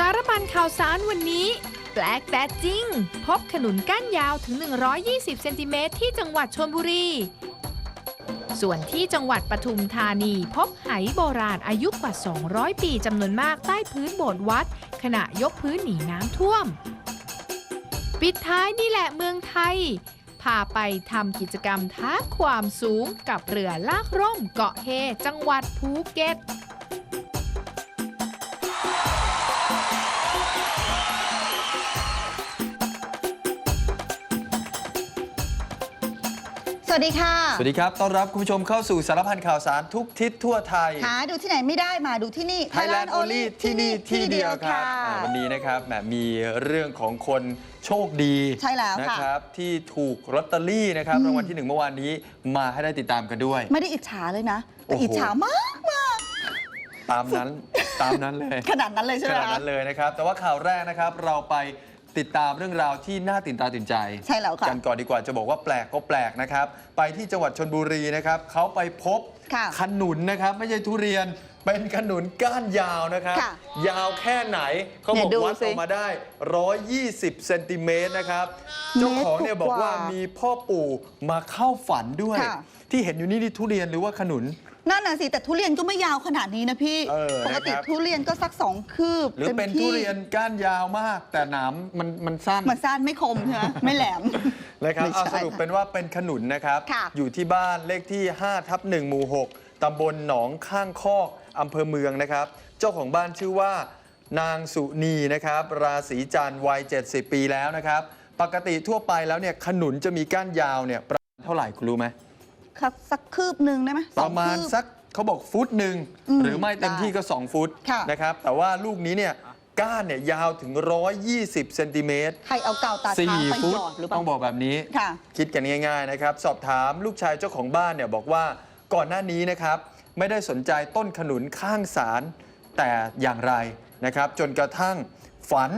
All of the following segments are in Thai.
สารพันข่าวสารวันนี้ แปลกแต่จริง พบขนุนก้านยาวถึง 120 เซนติเมตรที่จังหวัดชนบุรี ส่วนที่จังหวัดปทุมธานี พบไหโบราณอายุกว่า 200 ปีจำนวนมากใต้พื้นโบสถ์วัด ขณะยกพื้นหนีน้ำท่วม ปิดท้ายนี่แหละเมืองไทย พาไปทำกิจกรรมท้าความสูงกับเรือลากร่มเกาะเฮจังหวัดภูเก็ต สวัสดีค่ะ สวัสดีครับ ต้อนรับคุณผู้ชมเข้าสู่สารพันข่าวสารทุกทิศทั่วไทย หาดูที่ไหนไม่ได้มาดูที่นี่ Thailand Only ที่นี่ที่เดียวครับอ่าวันนี้นะครับแหมมีเรื่องของคนโชคดีใช่แล้วนะค่ะครับที่ถูกลอตเตอรี่นะครับอืมรางวัลที่หนึ่งเมื่อวานนี้มาให้ได้ติดตามกันด้วย ไม่ได้อิจฉาเลยนะแต่โอ้โห อิจฉามากมากตามนั้นตามนั้นเลย ขนาดนั้นเลยใช่ขไหมนาดคะ นั้นเลยนะครับ แต่ว่าข่าวแรกนะครับเราไป ติดตามเรื่องราวที่น่าตื่นตาตื่นใจ ใช่แล้วค่ะ กันก่อนดีกว่าจะบอกว่าแปลกก็แปลกนะครับ ไปที่จังหวัดชนบุรีนะครับเขาไปพบ ค่ะขนุนนะครับ ไม่ใช่ทุเรียนเป็นขนุนก้านยาวนะครับ ค่ะยาวแค่ไหนเขาบอกเนี่ยดูวัดสิออกมาได้ 120เซนติเมตรนะครับเจ้าของเนี่ยเมตรบอกว่าว่ามีมีพ่อปู่มาเข้าฝันด้วย ค่ะ ที่เห็นอยู่นี่นี่ทุเรียนหรือว่าขนุน นั่นน่ะสิ แต่ทุเรียนก็ไม่ยาวขนาดนี้นะพี่ เออปกตินะครับ ทุเรียนก็สักสองคืบหรือเป็นต็มทุที่เรียนก้านยาวมาก แต่หนามมันมันสั้น มันสั้นไม่คมใช่ไหมไม่แหลม นะครับไม่เอาใช่สรุปเป็นว่าเป็นขนุนนะครับ ค่ะ อยู่ที่บ้านเลขที่5ทับ1หมู่ 6 ตำบลหนองข้างคอกอำเภอเมืองนะครับ เจ้าของบ้านชื่อว่า นางสุนีนะครับ ราศีจันทร์วัย 70 ปีแล้วนะครับ ปกติทั่วไปแล้วเนี่ยขนุนจะมีก้านยาวเนี่ยประมาณเท่าไหร่คุณรู้ไหม ครับสักคืบหนึ่งได้ไหมปสอระงมาณคืบ สักเขาบอกฟุตหนึ่งอืมหรือไม่เต็มได้ที่ก็ 2 ฟุตค่ะนะครับแต่ว่าลูกนี้เนี่ย ก้านเนี่ยยาวถึง 120เซนติเมตรใครเอากาวตาช้างสี่ไปฟุหตยอดหรือเปล่าต้องบอกแบบนี้ ค่ะ คิดกันง่ายๆนะครับ สอบถามลูกชายเจ้าของบ้านเนี่ยบอกว่าก่อนหน้านี้นะครับ ไม่ได้สนใจต้นขนุนข้างศาลแต่อย่างไรนะครับ จนกระทั่งฝัน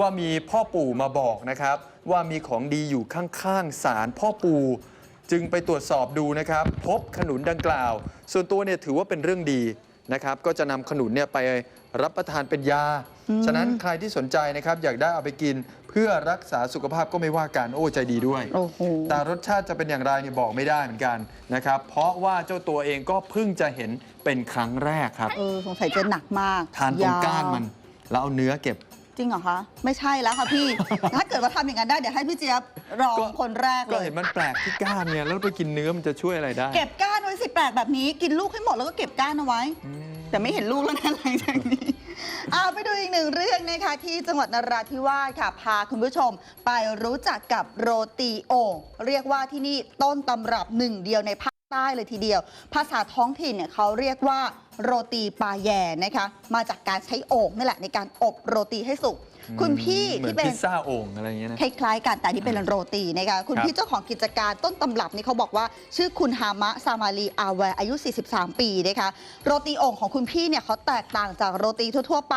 ว่ามีพ่อปู่มาบอกนะครับ ว่ามีของดีอยู่ข้างๆศาลพ่อปู่จึงไปตรวจสอบดูนะครับ พบขนุนดังกล่าว ส่วนตัวเนี่ยถือว่าเป็นเรื่องดี นะครับก็จะนำขนุนเนี่ยไปรับประทานเป็นยา ฉะนั้นใครที่สนใจนะครับอยากได้เอาไปกินเพื่อรักษาสุขภาพก็ไม่ว่ากันโอ้ใจดีด้วยโอ้โหแต่รสชาติจะเป็นอย่างไรเนี่ยบอกไม่ได้เหมือนกันนะครับเพราะว่าเจ้าตัวเองก็เพิ่งจะเห็นเป็นครั้งแรกครับเออสงสัยจะหนักมาก ทานตรงก้านมันยแล้วเอาเนื้อเก็บวจริงเหรอคะ ไม่ใช่แล้วค่ะพี่ ถ้าเกิดว่าทำอย่างนั้นได้ เดี๋ยวให้พี่เจี๊ยบรองก็คนแรกก็เลยเห็นมันแปลกที่ก้านเนี่ยแล้วไปกินเนื้อมันจะช่วยอะไรได้ เก็บก้านไว้ สิแปลกแบบนี้กินลูกให้หมดแล้วก็เก็บก้านเอาไว้ แต่ไม่เห็นลูกแล้วนะหลังจากนี้เอาไปดูอีกหนึ่งเรื่องนะคะที่จังหวัดนราธิวาสค่ะพาคุณผู้ชม ไปรู้จักกับโรตีโอ่งเรียกว่าที่นี่ต้นตำรับหนึ่งเดียวในภาค ใต้เลยทีเดียว ภาษาท้องถิ่นเนี่ยเขาเรียกว่าโรตีปลาแย่นะคะ มาจากการใช้โอ่งนี่แหละในการอบโรตีให้สุก คุณพี่เหมือที่นเป็นพิซซ่าโอ่งอะไรอย่างเงี้ยนะคล้ายๆกันแต่อันนี่เป็นโรตีนะคะคุณครับพี่เจ้าของกิจการต้นตำรับนี่เขาบอกว่า ชื่อคุณฮามะซามาลีอาแวร์อายุ 43 ปีนะคะโรตีโอ่งของคุณพี่เนี่ยเขาแตกต่างจากโรตีทั่วๆ ไป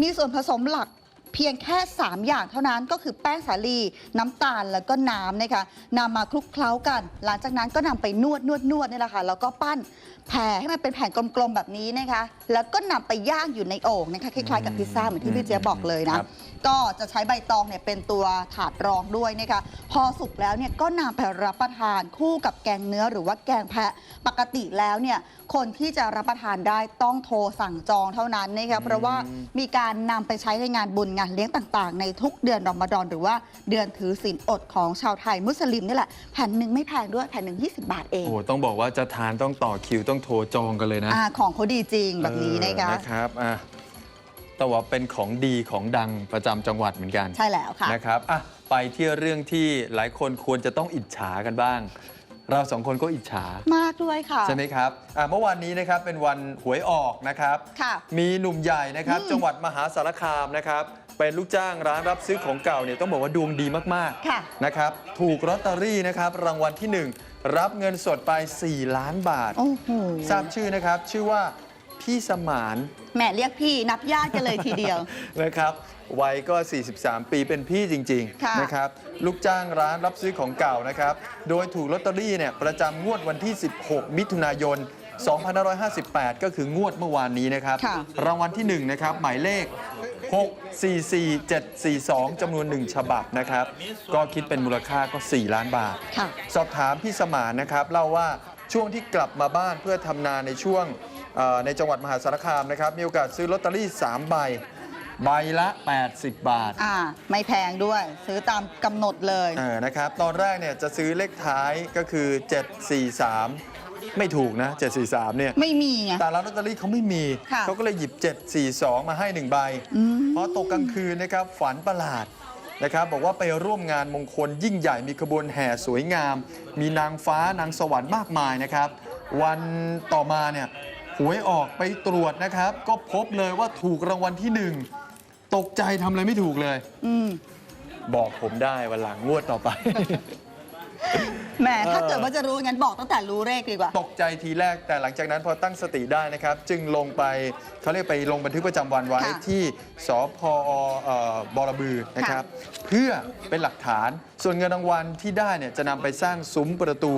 มีส่วนผสมหลัก เพียงแค่ 3 อย่างเท่านั้นก็คือแป้งสาลี น้ำตาลแล้วก็น้ำนะคะนำมาคลุกเคล้ากัน หลังจากนั้นก็นำไปนวดนวดนวดนี่แหละค่ะแล้วก็ปั้นแผ่ให้มันเป็นแผ่นกลมๆแบบนี้นะคะ แล้วก็นำไปย่างอยู่ในโอ่งนะคะคล้ายๆกับพิซซ่าเหมือนที่พี่เจี๊ยบบอกเลยนะ ก็จะใช้ใบตองเนี่ยเป็นตัวถาดรองด้วยนะคะ พอสุกแล้วเนี่ยก็นำไปรับประทานคู่กับแกงเนื้อหรือว่าแกงแพะปกติแล้วเนี่ยคนที่จะรับประทานได้ต้องโทรสั่งจองเท่านั้นนะคะเพราะว่ามีการนำไปใช้ในงานบุญงานเลี้ยงต่างๆ ในทุกเดือนรอมฎอนหรือว่าเดือนถือศีลอดของชาวไทยมุสลิมนี่แหละแผ่นหนึ่งไม่แพงด้วยแผ่นหนึ่ง20 บาทเองโอ้ต้องบอกว่าจะทานต้องต่อคิวต้องโทรจองกันเลยนะอ่าของเขาดีจริงแบบนี้นะคะเออนะครับอะ แต่ว่าเป็นของดีของดังประจำจังหวัดเหมือนกันใช่แล้วค่ะนะครับอะไปที่เรื่องที่หลายคนควรจะต้องอิจฉากันบ้าง เราสองคนก็อิจฉามากด้วยค่ะ ใช่ไหมครับอะเมื่อวานนี้นะครับเป็นวันหวยออกนะครับ ค่ะมีหนุ่มใหญ่นะครับอืมจังหวัดมหาสารคามนะครับ เป็นลูกจ้างร้านรับซื้อของเก่าเนี่ยต้องบอกว่าดวงดีมากค่ะ ๆนะครับ ถูกลอตเตอรี่นะครับ รางวัลที่1รับเงินสดไป 4 ล้านบาท โอ้โห ทราบชื่อนะครับ ชื่อว่า พี่สมานแหม่เรียกพี่นับญาติกันเลยทีเดียว นะครับวัยก็ 43 ปีเป็นพี่จริงค่ะ ๆนะครับลูกจ้างร้านรับซื้อของเก่านะครับโดยถูกลอตเตอรี่เนี่ยประจำงวดวันที่ 16 มิถุนายน 2558 ก็คืองวดเมื่อวานนี้นะครับ ค่ะ รางวัลที่ 1 นะครับ หมายเลข 644742จำนวน 1 ฉบับนะครับ ก็คิดเป็นมูลค่าก็ 4 ล้านบาท ค่ะ สอบถามพี่สมานนะครับเล่าว่าช่วงที่กลับมาบ้านเพื่อทำนาในช่วงเอ่อ ในจังหวัดมหาสารคามนะครับ มีโอกาสซื้อลอตเตอรี่ 3 ใบ ใบละ 80 บาทอ่าไม่แพงด้วย ซื้อตามกำหนดเลย เออนะครับ ตอนแรกเนี่ยจะซื้อเลขท้ายก็คือ 743 ไม่ถูกนะ 743 เนี่ย ไม่มีไง แต่ร้านลอตเตอรี่เขาไม่มี ค่ะ เขาก็เลยหยิบ 742 มาให้ 1 ใบ อืม พอตกกลางคืนนะครับฝันประหลาดนะครับบอกว่าไปร่วมงานมงคลยิ่งใหญ่มีขบวนแห่สวยงาม มีนางฟ้านางสวรรค์มากมายนะครับ วันต่อมาเนี่ยห วยออกไปตรวจนะครับ ก็พบเลยว่าถูกรางวัลที่หนึ่งตกใจทำอะไรไม่ถูกเลย อืม บอกผมได้วันหลังงวดต่อไปแหมถ้าเออเกิดว่าจะรู้งั้นบอกตั้งแต่รู้เลขดีกว่า ตกใจทีแรกแต่หลังจากนั้นพอตั้งสติได้นะครับ จึงลงไปเขาเรียกไปลงบันทึกประจำวันไว้ค่ะที่สพเอ่อบอระบือนะครับ เพื่อเป็นหลักฐานส่วนเงินรางวัลที่ได้เนี่ยจะนำไปสร้างซุ้มประตู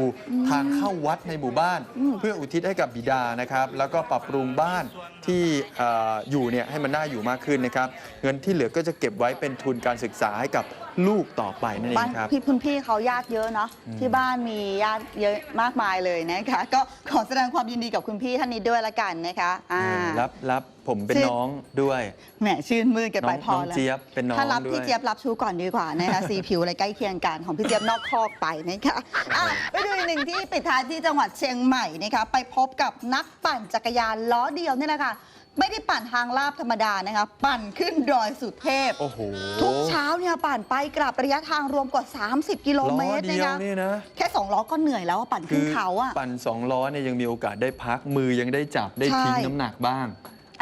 ทางเข้าวัดในหมู่บ้าน เพื่ออุทิศให้กับบิดานะครับ แล้วก็ปรับปรุงบ้าน ที่เอ่ออยู่เนี่ยให้มันน่าอยู่มากขึ้นนะครับ เงินที่เหลือก็จะเก็บไว้เป็นทุนการศึกษาให้กับลูกต่อไปนั่นเอบ้านงครับพี่คุณพี่เขาญาติเยอะเนาะที่บ้านมีญาติเยอะมากมายเลยนะคะ ก็ขอแสดงความยินดีกับคุณพี่ท่านนี้ด้วยละกันนะคะอ่ารับรับ ผมเป็นชื่อน้องด้วย แหมชื่นมือกันไปน้องพอน้องแล้วเจี๊ยบเป็นน้องถ้ารับด้วยพี่เจี๊ยบรับชูก่อนดีกว่านะคะสีผิวอะไรใกล้เคียงกันของพี่เจี๊ยบนอกคอกไปนะคะอะไปดูอีกหนึ่งที่ปิดท้ายที่จังหวัดเชียงใหม่นะคะไปพบกับนักปั่นจักรยานล้อเดียวนี่แหละค่ะไม่ได้ปั่นทางลาบธรรมดานะคะ ปั่นขึ้นดอยสุเทพโอ้โหทุกเช้าเนี่ยปั่นไปกลับระยะทางรวมกว่า 30 กิโลล้อเมตรเดีนะยวคะนี่นะแค่2ล้อก็เหนื่อยแล้วอะปั่นขึ้นเขาอะปั่นสองล้อเนี่ยยังมีโอกาสได้พักมือยังได้จับได้ใช่ทิ้งน้ำหนักบ้าง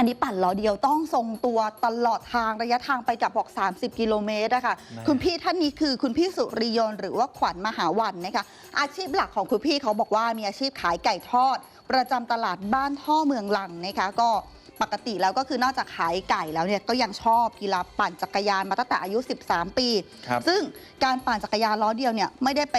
อันนี้ปั่นล้อเดียวต้องทรงตัวตลอดทางระยะทางไปกลับบอก 30 กิโลเมตรอะค่ะนะคุณพี่ท่านนี้คือคุณพี่สุริยนต์หรือว่าขวัญมหาวันนะคะอาชีพหลักของคุณพี่เขาบอกว่ามีอาชีพขายไก่ทอด ประจำตลาดบ้านท่อเมืองลังนะคะก็ ปกติแล้วก็คือนอกจากขายไก่แล้วเนี่ยก็ยังชอบกีฬาปั่นจักรยานมาตั้งแต่อายุ 13 ปี ครับ ซึ่งการปั่นจักรยานล้อเดียวเนี่ยไม่ได้ไป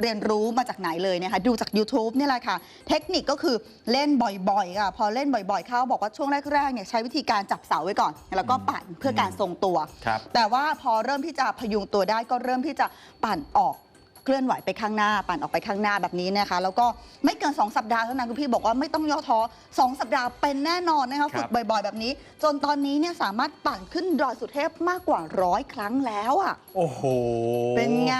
เรียนรู้มาจากไหนเลยนะคะดูจาก YouTube เนี่ยแหละค่ะ เทคนิคก็คือเล่นบ่อยๆค่ะพอเล่นบ่อยๆ เขาบอกว่าช่วงแรกๆเนี่ยใช้วิธีการจับเสาไว้ก่อน แล้วก็ปั่นเพื่อการทรงตัว ครับ แต่ว่าพอเริ่มที่จะพยุงตัวได้ก็เริ่มที่จะปั่นออกเค ลื่อนไหวไปข้างหน้า ปั่นออกไปข้างหน้าแบบนี้นะคะ แล้วก็ไม่เกิน 2 สัปดาห์เท่านั้นคุณพี่บอกว่าไม่ต้องย่อท้อ2 สัปดาห์เป็นแน่นอนนะคะครัฝึบกบ่อยๆ แบบนี้ จนตอนนี้เนี่ยสามารถปั่นขึ้นดอยสุเทพมากกว่าร้อยครั้งแล้วอะโอ้โหเป็นไง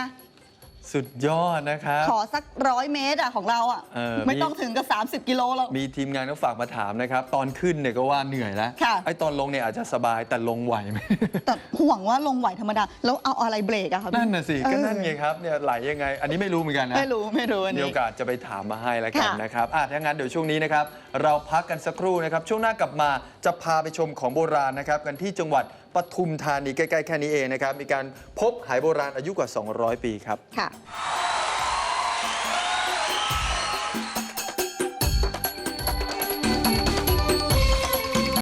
สุดยอดนะครับ ขอสักร้อยเมตรอะของเราอะเออไม่มี ต้องถึงกับ 30 กิโลหรอก มีทีมงานก็ฝากมาถามนะครับ ตอนขึ้นเนี่ยก็ว่าเหนื่อยแล้วค่ะ ไอ้ตอนลงเนี่ยอาจจะสบายแต่ลงไหวไหม แต่ห่วงว่าลงไหวธรรมดา แล้วเอาอะไรเบรกอะคะพี่นั่นน่ะสิก็นั่นไงเออครับเนี่ยไหลยังไง อันนี้ไม่รู้เหมือนกันนะ ไม่รู้ไม่รู้อันมีนี้ โอกาสจะไปถามมาให้แล้วกันค่ะ นะครับอะถ้างั้นเดี๋ยวช่วงนี้นะครับ เราพักกันสักครู่นะครับ ช่วงหน้ากลับมาจะพาไปชมของโบราณนะครับ กันที่จังหวัด ปทุมธานีใกล้ ๆ แค่นี้เองนะครับ มีการพบหายโบราณอายุกว่า 200 ปีครับ ค่ะ